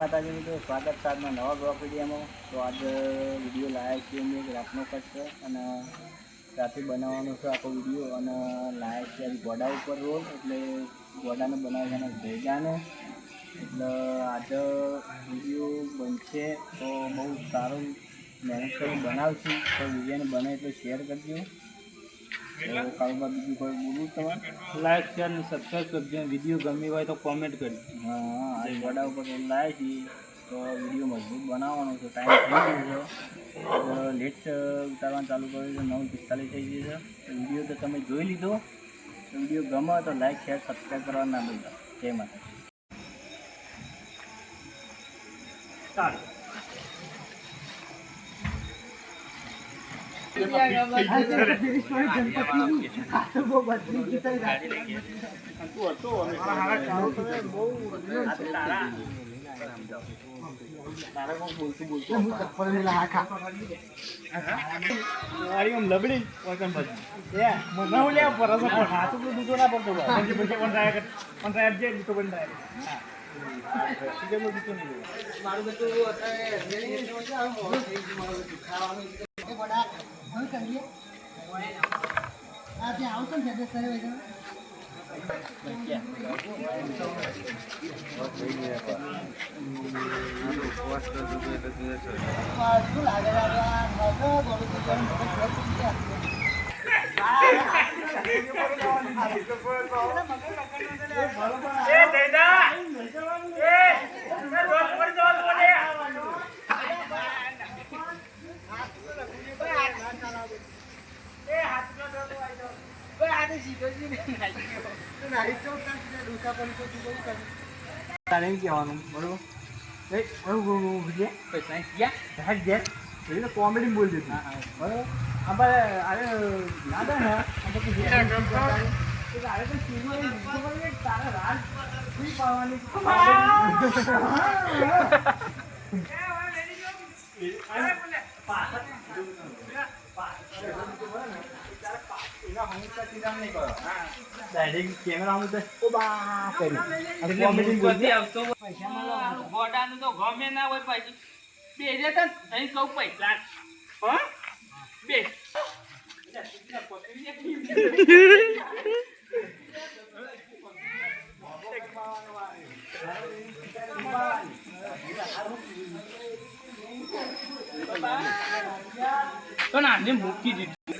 માતાજી મિત્રો, સ્વાગત સાધમાં નવા બ્લોક વિડીયોમાં. તો આજે વીડિયો લાવ્યા છીએ અમે એક રાતનો કટ છે અને રાતે બનાવવાનો છે આખો વીડિયો અને લાવ્યા છીએ ગોડા ઉપર રોલ એટલે ગોડાને બનાવવાના ભેગાને. એટલે આજે વીડિયો બનશે તો બહુ સારું મહેનત કરી બનાવશું. તો વિડીયોને બને એટલે શેર કરજો. તો કારોબાર બીજું કોઈ બોલવું તમારે લાઈક શેર અને સબસ્ક્રાઈબ કરજો વીડિયો ગમી હોય તો કોમેન્ટ કરજો હા આજે વડા ઉપર છીએ તો વીડિયો મજબૂત બનાવવાનો છે. ટાઈમ થઈ ગયો છે. લેટ ઉતારવાનું ચાલુ કર્યું છે. નવ પિસ્તાલીસ થઈ ગયું છે. વીડિયો તો તમે જોઈ લીધો. વીડિયો ગમે તો લાઈક શેર સબસ્ક્રાઈબ કરવા ના ભૂલતા. જય માતા ચાલો. લબડી મને લે પરસ પણ હાથ તો દૂધો પડતો બા પછી પછી પણ ટ્રાય પણ ટ્રાય જે દૂધો પણ ટ્રાય હા ઠીક છે. હું દૂધો નહીં તારે એમ કહેવાનું બરોબર એ હું હું હું ભૂજે પૈસા ગયા બરોબર? જે એ તો કોમેડી બોલ દીધું બરોબર? આપણે અરે બરોબર આપણે સીનો એ ખબર છે. તારે રાત સુઈ પાવાની ડાયરેક્ટ કેમેરા આમ તો બા કરી અને કોમેડી બોલ દે. ગોડાનું તો ગમે ના હોય પછી. બે જે તન. અહીં કહું પૈસા. હો? બે. તો નાને મૂકી દીધું.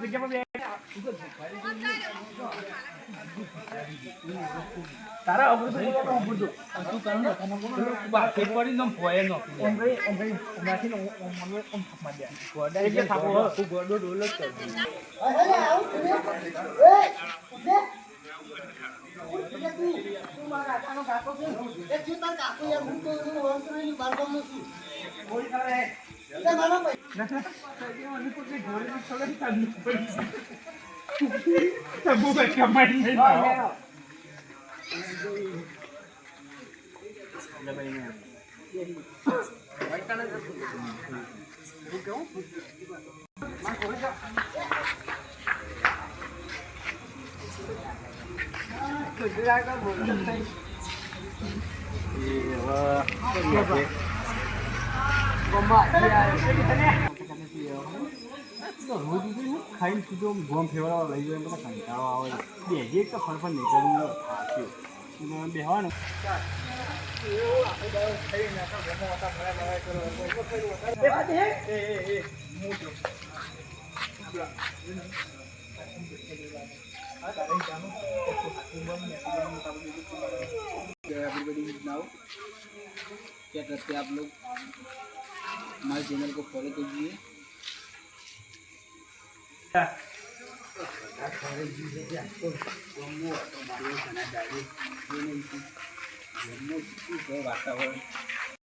જગ્યા પર બે તારા અવરું તો બોલો અવરું તો કરું ને બાકી પડી ને ભોય નો ઓમરે ઓમરે ઓમરાથી નો ઓમરે ઓમ થપમાં દે ગોડા કે થાપો હું ગોડો ડોલ જ કર કોઈ કરે તબુ બે કમાઈ નહીં ના Sabu back your mind now. Thì, uh, રોજ ખાઈને સીધો ગોમ ફેરવા લઈ જાય બધા કંટાળો આવે બે જે તો બેહવાનું क्या करते हैं आप लोग हमारे चैनल को फॉलो कीजिए ઘરનું શું છે વાતાવરણ